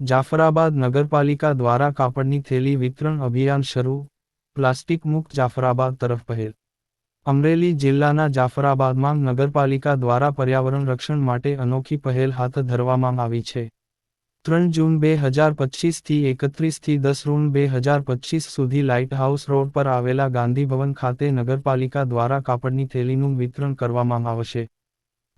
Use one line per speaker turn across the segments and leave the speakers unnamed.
જાફરાબાદ નગરપાલિકા દ્વારા કાપડની થેલી વિતરણ અભિયાન શરૂ, પ્લાસ્ટિક મુક્ત જાફરાબાદ તરફ પહેલ. અમરેલી જિલ્લાના જાફરાબાદમાં નગરપાલિકા દ્વારા પર્યાવરણ રક્ષણ માટે અનોખી પહેલ હાથ ધરવામાં આવી છે. ત્રણ જૂન બે હજાર પચીસથી એકત્રીસથી દસ જૂન બે હજાર પચીસ સુધી લાઇટ હાઉસ રોડ પર આવેલા ગાંધી ભવન ખાતે નગરપાલિકા દ્વારા કાપડની થેલીનું વિતરણ કરવામાં આવશે.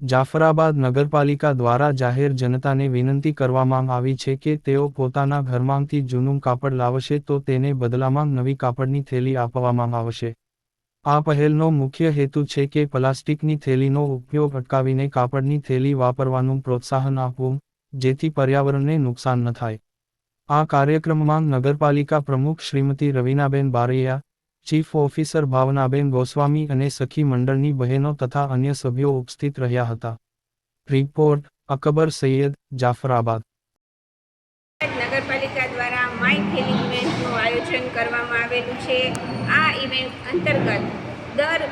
જાફરાબાદ નગરપાલિકા દ્વારા જાહેર જનતાને વિનંતી કરવામાં આવી છે કે તેઓ પોતાના ઘરમાંથી જૂનું કાપડ લાવશે તો તેને બદલામાં નવી કાપડની થેલી આપવામાં આવશે. આ પહેલનો મુખ્ય હેતુ છે કે પ્લાસ્ટિકની થેલીનો ઉપયોગ અટકાવીને કાપડની થેલી વાપરવાનું પ્રોત્સાહન આપવું, જેથી પર્યાવરણને નુકસાન ન થાય. આ કાર્યક્રમમાં નગરપાલિકા પ્રમુખ શ્રીમતી રવીનાબેન બારૈયા ચીફ ઓફિસર ભાવનાબેન ગોસ્વામી અને સખી મંડળની બહેનો તથા અન્ય સભ્યો ઉપસ્થિત રહ્યા હતા. રિપોર્ટ અકબર સૈયદ જાફરાબાદ.
નગરપાલિકા દ્વારા માઇક થેલી ઇવેન્ટનું આયોજન કરવામાં આવેલું છે. આ ઇવેન્ટ અંતર્ગત દર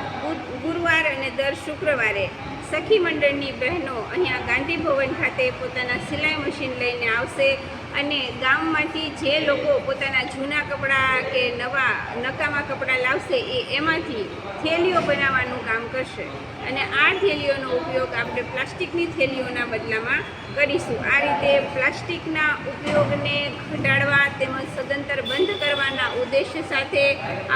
ગુરુવાર અને દર શુક્રવારે સખી મંડળની બહેનો અહીંયા ગાંધી ભવન ખાતે પોતાના સિલાઈ મશીન લઈને આવશે અને ગામમાંથી જે લોકો પોતાના જૂના કપડાં કે નવા નકામા કપડાં લાવશે એ એમાંથી થેલીઓ બનાવવાનું કામ કરશે. અને આ થેલીઓનો ઉપયોગ આપણે પ્લાસ્ટિકની થેલીઓના બદલામાં કરીશું. આ રીતે પ્લાસ્ટિકના ઉપયોગને ઘટાડવા તેમજ સદંતર બંધ કરવાના ઉદ્દેશ્ય સાથે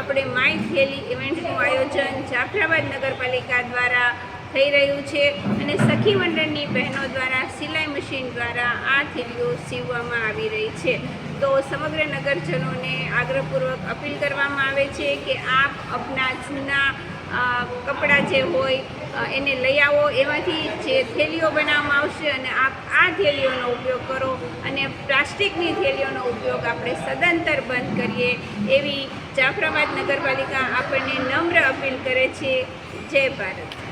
આપણે માય થેલી ઇવેન્ટનું આયોજન જાફરાબાદ નગરપાલિકા દ્વારા થઈ રહ્યું છે અને સખી મંડળની બહેનો દ્વારા સિલાઈ મશીન દ્વારા આ થેલીઓ સીવવામાં આવી રહી છે. તો સમગ્ર નગરજનોને આગ્રહપૂર્વક અપીલ કરવામાં આવે છે કે આપ આપના જૂના કપડાં જે હોય એને લઈ આવો. એમાંથી જે થેલીઓ બનાવવામાં આવશે અને આપ આ થેલીઓનો ઉપયોગ કરો અને પ્લાસ્ટિકની થેલીઓનો ઉપયોગ આપણે સદંતર બંધ કરીએ. એવી જાફરાબાદ નગરપાલિકા આપણને નમ્ર અપીલ કરે છે. જય ભારત.